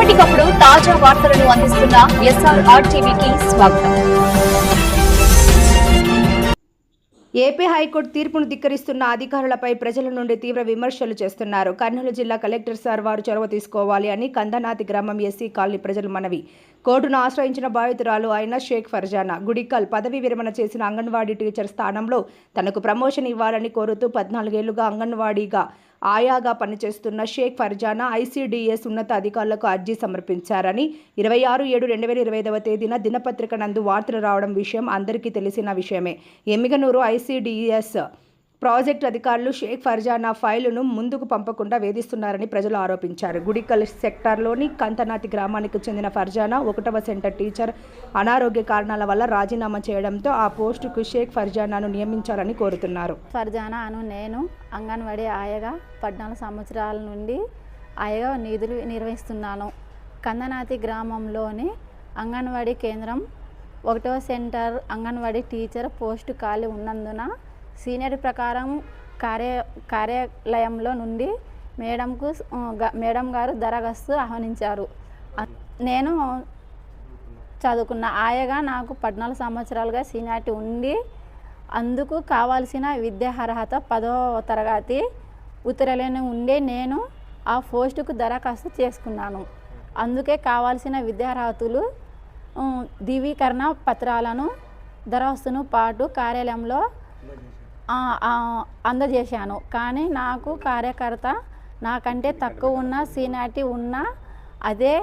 ఎప్పటికప్పుడు తాజా వార్తలను అందిస్తున్న ఎస్ఆర్ఆర్ టీవీకి స్వాగతం. ఏపీ హైకోర్టు తీర్పును ధిక్కరిస్తున్న అధికారులపై ప్రజల నుండి తీవ్ర విమర్శలు చేస్తున్నారు. కర్నూలు జిల్లా కలెక్టర్ సార్ వారు చొరవ తీసుకోవాలి అని కందనాతి గ్రామం ఎస్సీ కాలనీ ప్రజలు మనవి. కోర్టును ఆశ్రయించిన బాధితురాలు అయిన షేక్ ఫర్జానా గుడికల్ పదవి విరమణ చేసిన అంగన్వాడీ టీచర్ స్థానంలో తనకు ప్రమోషన్ ఇవ్వాలని కోరుతూ పద్నాలుగేళ్ళుగా అంగన్వాడీగా ఆయాగా పనిచేస్తున్న షేక్ ఫర్జానా ఐసీడీఎస్ ఉన్నత అధికారులకు అర్జీ సమర్పించారని ఇరవై ఆరు ఏడు రెండు వేల ఇరవై ఐదవ తేదీన దినపత్రిక నందు వార్తలు రావడం విషయం అందరికీ తెలిసిన విషయమే. ఎమ్మిగనూరు ఐసీడీఎస్ ప్రాజెక్ట్ అధికారులు షేక్ ఫర్జానా ఫైలును ముందుకు పంపకుండా వేధిస్తున్నారని ప్రజలు ఆరోపించారు. గుడికల్ సెక్టార్లోని కంతనాతి గ్రామానికి చెందిన ఫర్జానా ఒకటవ సెంటర్ టీచర్ అనారోగ్య కారణాల వల్ల రాజీనామా చేయడంతో ఆ పోస్టుకు షేక్ ఫర్జానాను నియమించాలని కోరుతున్నారు. ఫర్జానా అను నేను అంగన్వాడీ ఆయగా పద్నాలుగు సంవత్సరాల నుండి ఆయగా నిధులు నిర్వహిస్తున్నాను. కందనాతి గ్రామంలోని అంగన్వాడీ కేంద్రం ఒకటో సెంటర్ అంగన్వాడీ టీచర్ పోస్టు ఖాళీ ఉన్నందున సీనియర్ ప్రకారం కార్య కార్యాలయంలో నుండి మేడంకు మేడం గారు దరఖాస్తు ఆహ్వానించారు. నేను చదువుకున్న ఆయగా నాకు పద్నాలుగు సంవత్సరాలుగా సీనియారిటీ ఉండి అందుకు కావాల్సిన విద్యా అర్హత పదో తరగతి ఉత్తరలేని ఉండే నేను ఆ పోస్టుకు దరఖాస్తు చేసుకున్నాను. అందుకే కావాల్సిన విద్యార్హతలు ఉమ్, ధృవీకరణ పత్రాలను దరఖాస్తును పాటు కార్యాలయంలో అందజేశాను. కానీ నాకు కార్యకర్త నాకంటే తక్కువ ఉన్న సీనాటి ఉన్న అదే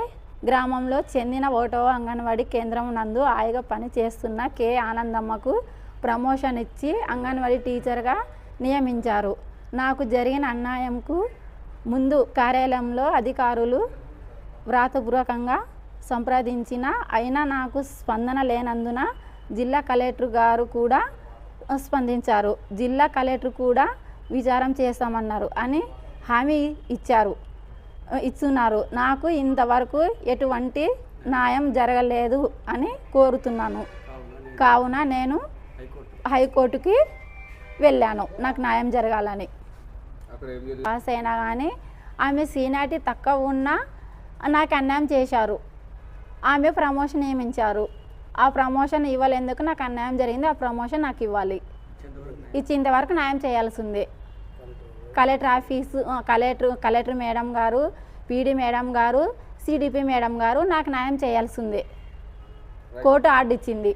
గ్రామంలో చెందిన ఓటో అంగన్వాడీ కేంద్రం నందు హాయిగా పని చేస్తున్న కె. ఆనందమ్మకు ప్రమోషన్ ఇచ్చి అంగన్వాడీ టీచర్గా నియమించారు. నాకు జరిగిన అన్యాయంకు ముందు కార్యాలయంలో అధికారులు వ్రాతపూర్వకంగా సంప్రదించిన అయినా నాకు స్పందన లేనందున జిల్లా కలెక్టర్ గారు కూడా స్పందించారు. జిల్లా కలెక్టర్ కూడా విచారం చేస్తామన్నారు అని హామీ ఇచ్చారు. ఇస్తున్నారు నాకు ఇంతవరకు ఎటువంటి న్యాయం జరగలేదు అని కోరుతున్నాను. కావున నేను హైకోర్టుకి వెళ్ళాను. నాకు న్యాయం జరగాలని. పాస్ అయినా కానీ ఆమె సీనాటి తక్కువ ఉన్నా నాకు అన్యాయం చేశారు. ఆమె ప్రమోషన్ నియమించారు. ఆ ప్రమోషన్ ఇవ్వలేందుకు నాకు అన్యాయం జరిగింది. ఆ ప్రమోషన్ నాకు ఇవ్వాలి. ఇచ్చేంత వరకు న్యాయం చేయాల్సిందే. Collector office collector collector madam గారు పీడీ మేడం గారు సిడిపి మేడం గారు నాకు న్యాయం చేయాల్సిందే. కోర్టు ఆర్డర్ ఇచ్చింది